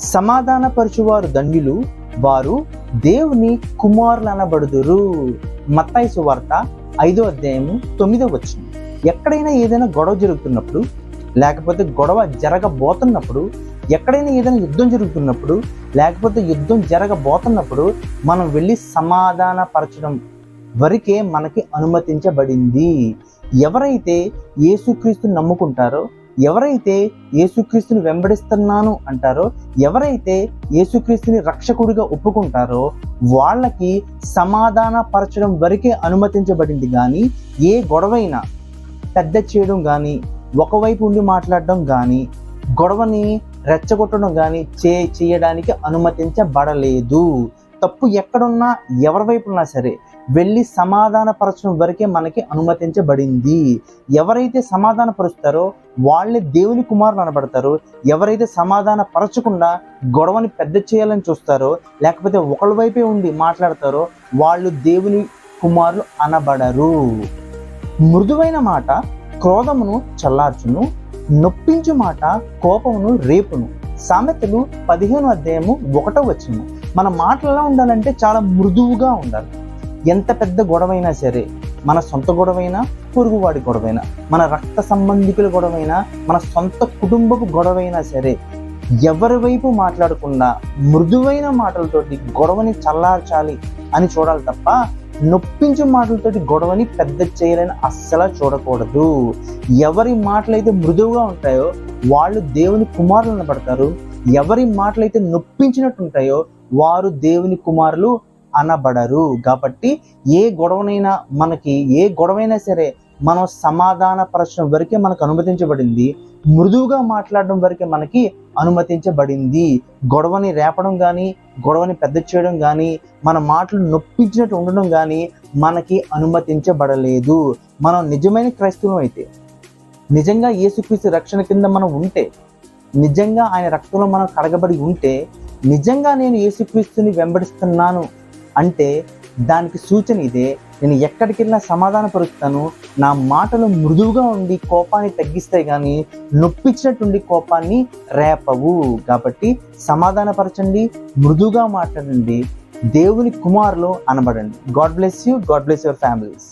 సమాధానపరచువారు ధన్యులు. వారు దేవుని కుమారులు అనబడుదురు మత్తాయి సువార్త ఐదో అధ్యాయము తొమ్మిదో వచ్చింది ఎక్కడైనా ఏదైనా గొడవ జరుగుతున్నప్పుడు లేకపోతే గొడవ జరగబోతున్నప్పుడు ఎక్కడైనా ఏదైనా యుద్ధం జరుగుతున్నప్పుడు లేకపోతే యుద్ధం జరగబోతున్నప్పుడు మనం వెళ్ళి సమాధానపరచడం వరకే మనకి అనుమతించబడింది. ఎవరైతే యేసుక్రీస్తు నమ్ముకుంటారో ఎవరైతే యేసుక్రీస్తుని వెంబడిస్తున్నాను అంటారో ఎవరైతే యేసుక్రీస్తుని రక్షకుడిగా ఒప్పుకుంటారో వాళ్ళకి సమాధానపరచడం వరకే అనుమతించబడింది కానీ ఏ గొడవైనా పెద్ద చేయడం కానీ ఒకవైపు ఉండి మాట్లాడడం కానీ గొడవని రెచ్చగొట్టడం కానీ చే చేయడానికి అనుమతించబడలేదు. తప్పు ఎక్కడున్నా ఎవరి వైపు ఉన్నా సరే వెళ్ళి సమాధానపరచడం వరకే మనకి అనుమతించబడింది. ఎవరైతే సమాధానపరుస్తారో వాళ్ళే దేవుని కుమారులు అనబడతారు. ఎవరైతే సమాధాన పరచకుండా గొడవని పెద్ద చేయాలని చూస్తారో లేకపోతే ఒకళ్ళ వైపే ఉండి మాట్లాడతారో వాళ్ళు దేవుని కుమారులు అనబడరు. మృదువైన మాట క్రోధమును చల్లార్చును నొప్పించు మాట కోపమును రేపును. సామెతలు పదిహేను అధ్యాయము ఒకటో వచ్చింది మన మాటలలో ఉండాలంటే చాలా మృదువుగా ఉండాలి. ఎంత పెద్ద గొడవైనా సరే మన సొంత గొడవైనా పొరుగువాడి గొడవైనా మన రక్త సంబంధికుల గొడవైనా మన సొంత కుటుంబపు గొడవైనా సరే ఎవరి వైపు మాట్లాడకుండా మృదువైన మాటలతోటి గొడవని చల్లార్చాలి అని చూడాలి తప్ప నొప్పించే మాటలతోటి గొడవని పెద్ద చేయాలని అస్సలు చూడకూడదు. ఎవరి మాటలైతే మృదువుగా ఉంటాయో వాళ్ళు దేవుని కుమారులను పడతారు. ఎవరి మాటలైతే నొప్పించినట్టు ఉంటాయో వారు దేవుని కుమారులు అనబడరు. కాబట్టి ఏ గొడవనైనా మనకి ఏ గొడవైనా సరే మనం సమాధానపరచడం వరకే మనకు అనుమతించబడింది. మృదువుగా మాట్లాడడం వరకే మనకి అనుమతించబడింది. గొడవని రేపడం కానీ గొడవని పెద్ద చేయడం కానీ మన మాటలు నొప్పించినట్టు ఉండడం కానీ మనకి అనుమతించబడలేదు. మనం నిజమైన క్రైస్తవం అయితే నిజంగా యేసుక్రీస్తు రక్షణ కింద మనం ఉంటే నిజంగా ఆయన రక్తంలో మనం కడగబడి ఉంటే నిజంగా నేను యేసుక్రీస్తుని వెంబడిస్తున్నాను అంటే దానికి సూచన ఇదే నేను ఎక్కడికి వెళ్ళినా సమాధానపరుస్తాను నా మాటలు మృదువుగా ఉండి కోపాన్ని తగ్గిస్తాయి కానీ నొప్పించినట్టుండి కోపాన్ని రేపవు. కాబట్టి సమాధానపరచండి మృదువుగా మాట్లాడండి దేవుని కుమారులు అనబడండి. God bless you God bless your families